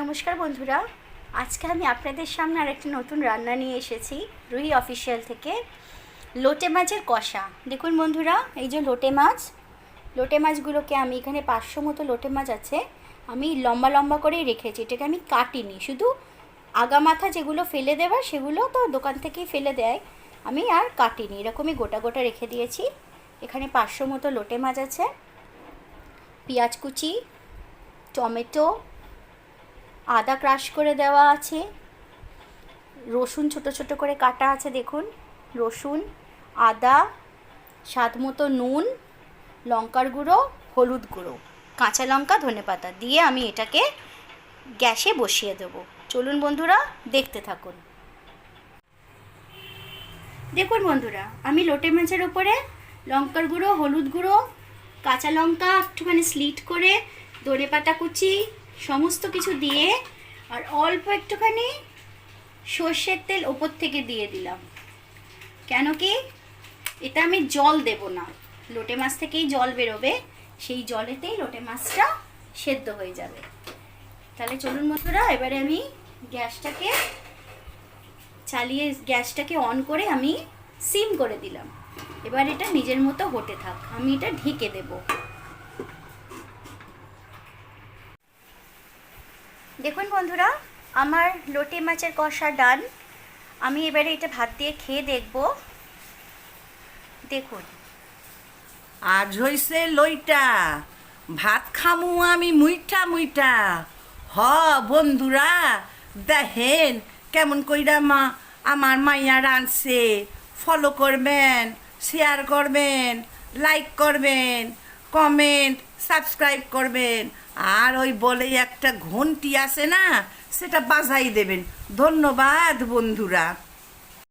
নমস্কার বন্ধুরা, আজকে আমি আপনাদের সামনে আর একটি নতুন রান্না নিয়ে এসেছি, রুই অফিসিয়াল থেকে। লোটে মাছের কষা। দেখুন বন্ধুরা, এই যে লোটে মাছ, লোটে মাছগুলোকে আমি এখানে পাঁচশো মতো লোটে মাছ আছে, আমি লম্বা লম্বা করেই রেখেছি, এটাকে আমি কাটিনি। শুধু আগা মাথা যেগুলো ফেলে দেওয়ার সেগুলো তো দোকান থেকেই ফেলে দেয়। আমি আর কাটিনি, এরকমই গোটা গোটা রেখে দিয়েছি। এখানে পাঁচশো মতো লোটে মাছ আছে, পেঁয়াজ কুচি, টমেটো আদা ক্রাশ করে দেওয়া আছে। রসুন ছোট ছোট করে কাটা আছে, দেখুন। রসুন, আদা, স্বাদ মতো নুন, লঙ্কার গুঁড়ো, হলুদ গুঁড়ো, কাঁচা লঙ্কা ধনেপাতা দিয়ে আমি এটাকে গ্যাসে বসিয়ে দেবো। চলুন বন্ধুরা, দেখতে থাকুন। দেখুন বন্ধুরা, আমি লোটে মাছের ওপরে লঙ্কার গুঁড়ো, হলুদ গুঁড়ো, কাঁচা লঙ্কা একটুখানি স্লিট করে ধনে পাতা কুচি সমস্ত কিছু দিয়ে আর অল্প একটুখানি সর্ষের তেল ওপর থেকে দিয়ে দিলাম। কেন কি? এটা আমি জল দেব না। লোটে মাছ থেকেই জল বেরোবে, সেই জলেতেই লোটে মাছটা সেদ্ধ হয়ে যাবে। তাহলে চলুন বন্ধুরা, এবারে আমি গ্যাসটাকে চালিয়ে, গ্যাসটাকে অন করে আমি সিম করে দিলাম। এবার এটা নিজের মতো হতে থাক। আমি এটা ঢেকে দেব। দেখুন বন্ধুরা, আমার লোটে মাছের কষা ডান। আমি এবারে এটা ভাত দিয়ে খেয়ে দেখব। দেখুন। আজ হইছে লইটা। ভাত খামু আমি মুইঠা মুইঠা। হ বন্ধুরা, দেখেন কেমন কইরা মা আমার মাইয়া রাঁধছে। ফলো করবেন শেয়ার করবেন লাইক করবেন। কমেন্ট সাবস্ক্রাইব করবেন। আর ওই বলে একটা ঘন্টি আছে না, সেটা বাজাই দেবেন। ধন্যবাদ বন্ধুরা।